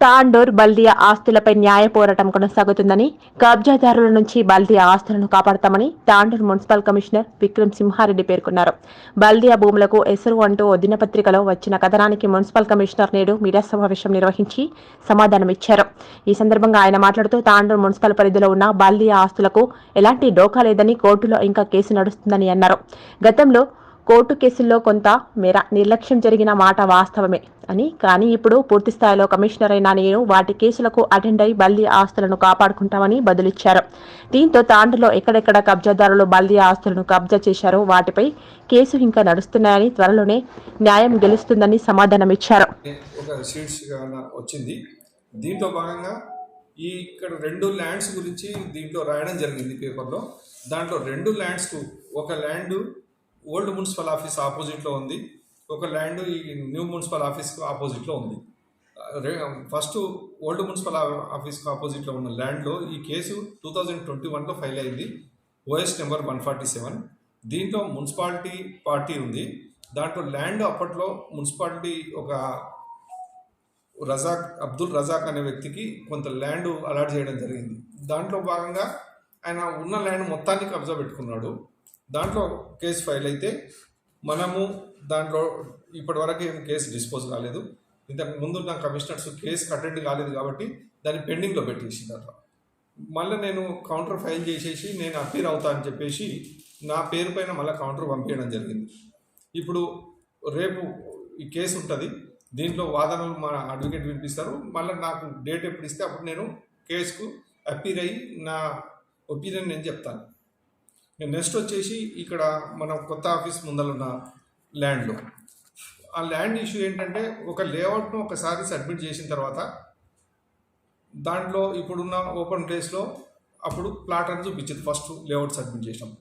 తాండూర్ బల్దియా ఆస్తులపై న్యాయ పోరాటం కొనసాగుతుందని కబ్జాదారుల నుంచి బల్దియా ఆస్తులను కాపాడతామని తాండూర్ మున్సిపల్ కమిషనర్ విక్రమ్ సింహారెడ్డి పేర్కొన్నారు. బల్దియా భూములకు ఎసురు అంటూ ఓ దినపత్రికలో వచ్చిన కథనానికి మున్సిపల్ కమిషనర్ నేడు మీడియా సమావేశం నిర్వహించి సమాధానమిచ్చారు. ఈ సందర్భంగా ఆయన మాట్లాడుతూ తాండూర్ మున్సిపల్ పరిధిలో ఉన్న బల్దియా ఆస్తులకు ఎలాంటి డోకా లేదని కోర్టులో ఇంకా కేసు నడుస్తుందని అన్నారు. గతంలో కోర్టు కేసుల్లో కొంత మేర నిర్లక్ష్యం జరిగిన మాట వాస్తవమే అని. కానీ ఇప్పుడు పూర్తి స్థాయిలో కమిషనర్ అయిన నేను వాటి కేసులకు అటెండ్ అయి బల్దీ ఆస్తులను కాపాడుకుంటామని బదులిచ్చారు. దీంతో తాండలో ఎక్కడెక్కడ కబ్జాదారులు బల్దీ ఆస్తులను కబ్జా చేశారో వాటిపై కేసు ఇంకా నడుస్తున్నాయని త్వరలోనే న్యాయం గెలుస్తుందని సమాధానమిచ్చారు. వచ్చింది. దీంట్లో భాగంగా ఈ ఇక్కడ రెండు ల్యాండ్స్ గురించి దీంట్లో రాయడం జరిగింది పేపర్లో. దాంట్లో రెండు ల్యాండ్స్కు ఒక ల్యాండ్ ఓల్డ్ మున్సిపల్ ఆఫీస్ ఆపోజిట్లో ఉంది. ఒక ల్యాండ్ ఈ న్యూ మున్సిపల్ ఆఫీస్కి ఆపోజిట్లో ఉంది. ఫస్ట్ ఓల్డ్ మున్సిపల్ ఆఫీస్కి ఆపోజిట్లో ఉన్న ల్యాండ్లో ఈ కేసు టూ థౌజండ్ ట్వంటీ వన్లో ఫైల్ అయింది. OS number one forty seven. దీంట్లో మున్సిపాలిటీ పార్టీ ఉంది. దాంట్లో ల్యాండ్ అప్పట్లో మున్సిపాలిటీ ఒక రజాక్ అబ్దుల్ రజాక్ అనే వ్యక్తికి కొంత ల్యాండ్ అలాట్ చేయడం జరిగింది. దాంట్లో భాగంగా ఆయన ఉన్న ల్యాండ్ మొత్తాన్ని కబ్జా పెట్టుకున్నాడు. దాంట్లో కేసు ఫైల్ అయితే మనము దాంట్లో ఇప్పటివరకు ఏం కేసు డిస్పోజ్ కాలేదు. ఇంతకు ముందు నా కమిషనర్స్ కేసు అటెండ్ కాలేదు కాబట్టి దాన్ని పెండింగ్లో పెట్టేసింది అట్లా. మళ్ళీ నేను కౌంటర్ ఫైల్ చేసేసి నేను అపీర్ అవుతా అని చెప్పేసి నా పేరు పైన మళ్ళీ కౌంటర్ పంపించడం జరిగింది. ఇప్పుడు రేపు ఈ కేసు ఉంటుంది. దీంట్లో వాదనలు మా అడ్వకేట్ వినిపిస్తారు. మళ్ళీ నాకు డేట్ ఎప్పుడు ఇస్తే అప్పుడు నేను కేసుకు అపీర్ అయ్యి నా ఒపీనియన్ నేను చెప్తాను. నెక్స్ట్ వచ్చేసి ఇక్కడ మన కొత్త ఆఫీస్ ముందర ఉన్న ల్యాండ్లో. ఆ ల్యాండ్ ఇష్యూ ఏంటంటే ఒక లేఅవుట్ను ఒకసారి సబ్మిట్ చేసిన తర్వాత దాంట్లో ఇప్పుడున్న ఓపెన్ ప్లేస్లో అప్పుడు ప్లాట్ అని చూపించింది ఫస్ట్ లేఅవుట్ సబ్మిట్ చేసినాం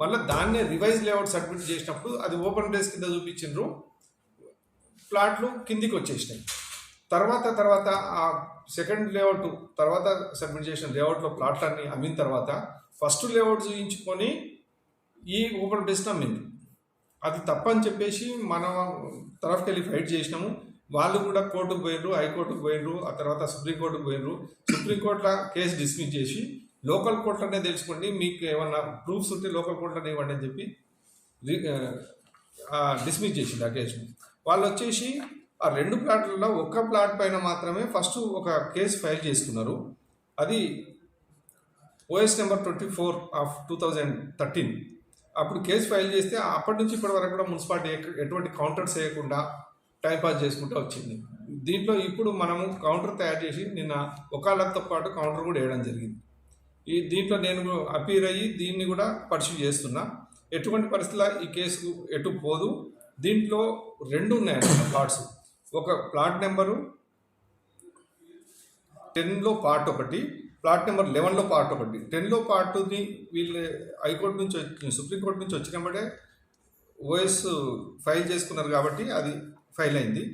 మళ్ళీ దాన్నే రివైజ్ లేఅవుట్ సబ్మిట్ చేసినప్పుడు అది ఓపెన్ ప్లేస్ కింద చూపించిండ్రు ప్లాట్లు కిందికి వచ్చేసినాయి. తర్వాత తర్వాత ఆ సెకండ్ లేఅవుట్ తర్వాత సబ్మిట్ చేసిన లేఅవుట్లో ప్లాట్లన్నీ అమ్మిన తర్వాత ఫస్ట్ లేఅవుట్ చూయించుకొని ఈ ఓపెన్ ప్లేస్ని అమ్మింది. అది తప్పని చెప్పేసి మన తరఫుకి వెళ్ళి ఫైట్ చేసినాము. వాళ్ళు కూడా కోర్టుకు పోయినరు హైకోర్టుకు పోయినరు ఆ తర్వాత సుప్రీంకోర్టుకు పోయినరు సుప్రీంకోర్టులో కేసు డిస్మిస్ చేసి లోకల్ కోర్టులోనే తెలుసుకోండి మీకు ఏమన్నా ప్రూఫ్స్ ఉంటే లోకల్ కోర్టులోనే ఇవ్వండి అని చెప్పి డిస్మిస్ చేసింది ఆ కేసుని వాళ్ళు వచ్చేసి ఆ రెండు ప్లాట్లలో ఒక్క ప్లాట్ పైన మాత్రమే ఫస్ట్ ఒక కేసు ఫైల్ చేసుకున్నారు. అది OS number twenty four of two thousand thirteen అప్పుడు కేసు ఫైల్ చేస్తే అప్పటి నుంచి ఇప్పటి వరకు కూడా మున్సిపాలిటీ ఎటువంటి కౌంటర్స్ చేయకుండా టైంపాస్ చేసుకుంటూ వచ్చింది. దీంట్లో ఇప్పుడు మనము కౌంటర్ తయారు చేసి నిన్న ఒకళ్ళతో పాటు కౌంటర్ కూడా వేయడం జరిగింది. ఈ దీంట్లో నేను అపీర్ అయ్యి దీన్ని కూడా పర్సూ చేస్తున్నా. ఎటువంటి పరిస్థితుల్లో ఈ కేసు ఎటు పోదు. దీంట్లో రెండు ఉన్నాయండి ప్లాట్స్ ఒక ప్లాట్ నెంబరు టెన్లో పార్ట్ ఒకటి. ప్లాట్ నెంబర్ లెవెన్లో పార్ట్ ఒకటి. టెన్లో పార్ట్ని వీళ్ళు హైకోర్టు నుంచి వచ్చి సుప్రీంకోర్టు నుంచి వచ్చినప్పుడే ఓఎస్ ఫైల్ చేసుకున్నారు కాబట్టి అది ఫైల్ అయింది.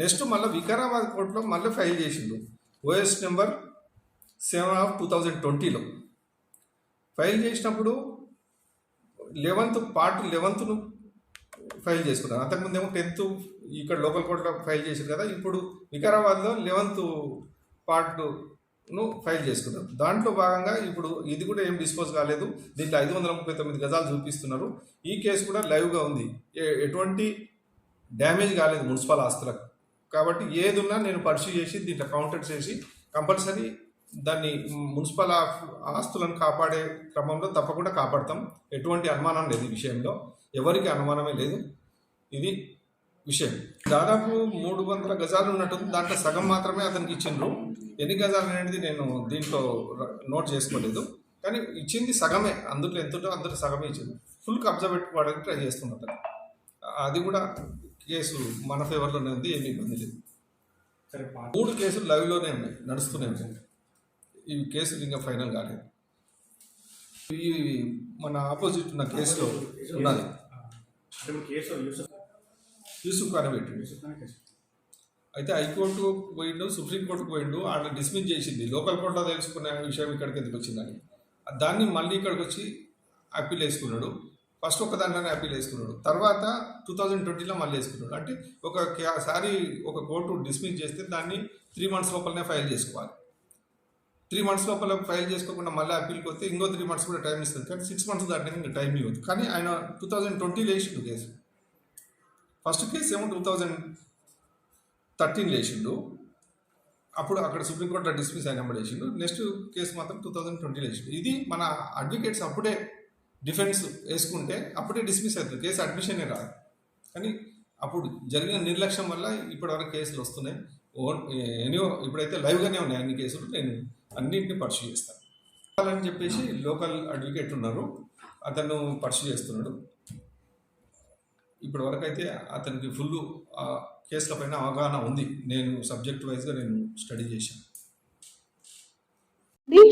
నెక్స్ట్ మళ్ళీ వికారాబాద్ కోర్టులో మళ్ళీ ఫైల్ చేసిండు. OS number seven of two thousand ట్వంటీలో. ఫైల్ చేసినప్పుడు లెవెన్త్ పార్ట్ లెవెన్త్ను ఫైల్ చేసుకున్నారు. అంతకుముందేమో టెన్త్ ఇక్కడ లోకల్ కోర్టులో ఫైల్ చేశారు కదా ఇప్పుడు వికారాబాద్లో లెవెన్త్ ను ఫైల్ చేసుకున్నారు దాంట్లో భాగంగా ఇప్పుడు ఇది కూడా ఏం డిస్పోజ్ కాలేదు. దీంట్లో ఐదు వందల ముప్పై తొమ్మిది గజాలు చూపిస్తున్నారు. ఈ కేసు కూడా లైవ్గా ఉంది. ఏ- ఎటువంటి డ్యామేజ్ కాలేదు మున్సిపల్ ఆస్తులకు. కాబట్టి ఏది ఉన్నా నేను పర్సూ చేసి దీంట్లో కౌంటర్ చేసి కంపల్సరీ దాన్ని మున్సిపల్ ఆఫ్- ఆస్తులను కాపాడే క్రమంలో తప్పకుండా కాపాడతాం. ఎటువంటి అనుమానం లేదు ఈ విషయంలో. ఎవరికి అనుమానమే లేదు. ఇది విషయం. దాదాపు మూడు వందల గజాలు ఉన్నట్టుంది. దాంట్లో సగం మాత్రమే అతనికి ఇచ్చిండ్రు. ఎన్ని గజాలు అనేది నేను దీంట్లో నోట్ చేసుకోలేదు. కానీ ఇచ్చింది సగమే. అందులో ఎంత ఉందో అందులో సగమే ఇచ్చింది. ఫుల్ కబ్జా పెట్టుకోవడానికి ట్రై చేస్తున్నా అతను. అది కూడా కేసు మన ఫేవర్లోనే ఉంది ఏమి ఇబ్బంది లేదు. మూడు కేసులు లైవ్లోనే ఉన్నాయి. నడుస్తూనే ఉన్నాయి. ఈ కేసులు ఇంకా ఫైనల్ కాలేదు. ఈ మన ఆపోజిట్ ఉన్న కేసులో ఉన్నది యూసఫ్ ఖాన్ పెట్టిండు అయితే హైకోర్టు పోయిండు సుప్రీంకోర్టుకు పోయిండు ఆడ డిస్మిస్ చేసింది. లోకల్ కోర్టులో తెలుసుకునే విషయం ఇక్కడికి ఎందుకు వచ్చిందని. దాన్ని మళ్ళీ ఇక్కడికి వచ్చి అప్పీల్ వేసుకున్నాడు. ఫస్ట్ ఒక దాంట్లోనే అప్పీల్ వేసుకున్నాడు. తర్వాత టూ థౌజండ్ ట్వంటీలో మళ్ళీ వేసుకున్నాడు. అంటే ఒకసారి ఒక కోర్టు డిస్మిస్ చేస్తే దాన్ని త్రీ మంత్స్ లోపలనే ఫైల్ చేసుకోవాలి. త్రీ మంత్స్ లోపల ఫైల్ చేసుకోకుండా మళ్ళీ అప్పీల్కి వస్తే ఇంకో త్రీ మంత్స్ కూడా టైం ఇస్తుంది. కానీ సిక్స్ మంత్స్ ఇంకా టైం ఇవ్వదు. కానీ ఆయన టూ థౌజండ్ ట్వంటీలో వేసిండు కేసు. ఫస్ట్ కేసు ఏమో టూ థౌజండ్ థర్టీన్ లేచిండు. అప్పుడు అక్కడ సుప్రీంకోర్టులో డిస్మిస్ అయినప్పుడు వేసిండు నెక్స్ట్ కేసు మాత్రం టూ థౌజండ్ ట్వంటీలో వేసిండు ఇది మన అడ్వకేట్స్ అప్పుడే డిఫెన్స్ వేసుకుంటే అప్పుడే డిస్మిస్ అవుతుంది. కేసు అడ్మిషనే రాదు. కానీ అప్పుడు జరిగిన నిర్లక్ష్యం వల్ల ఇప్పటివరకు కేసులు వస్తున్నాయి. ఓన్ ఎనియో ఇప్పుడైతే లైవ్గానే ఉన్నాయి అన్ని కేసులు. నేను అన్నింటినీ పర్సూ చేస్తాను అని చెప్పేసి లోకల్ అడ్వకేట్ ఉన్నారు. అతను పర్సూ చేస్తున్నాడు ఇప్పటి వరకు అయితే అతనికి ఫుల్ కేసుల పైన అవగాహన ఉంది. నేను సబ్జెక్ట్ వైజ్గా నేను స్టడీ చేశాను.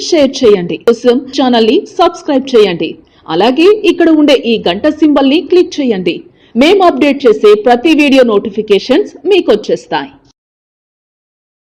షేర్ చేయండి. కోసం ఛానల్ని సబ్స్క్రైబ్ చేయండి. అలాగే ఇక్కడ ఉండే ఈ గంట సింబల్ని క్లిక్ చేయండి. మేము అప్డేట్ చేసే ప్రతి వీడియో నోటిఫికేషన్స్ మీకు వచ్చేస్తాయి.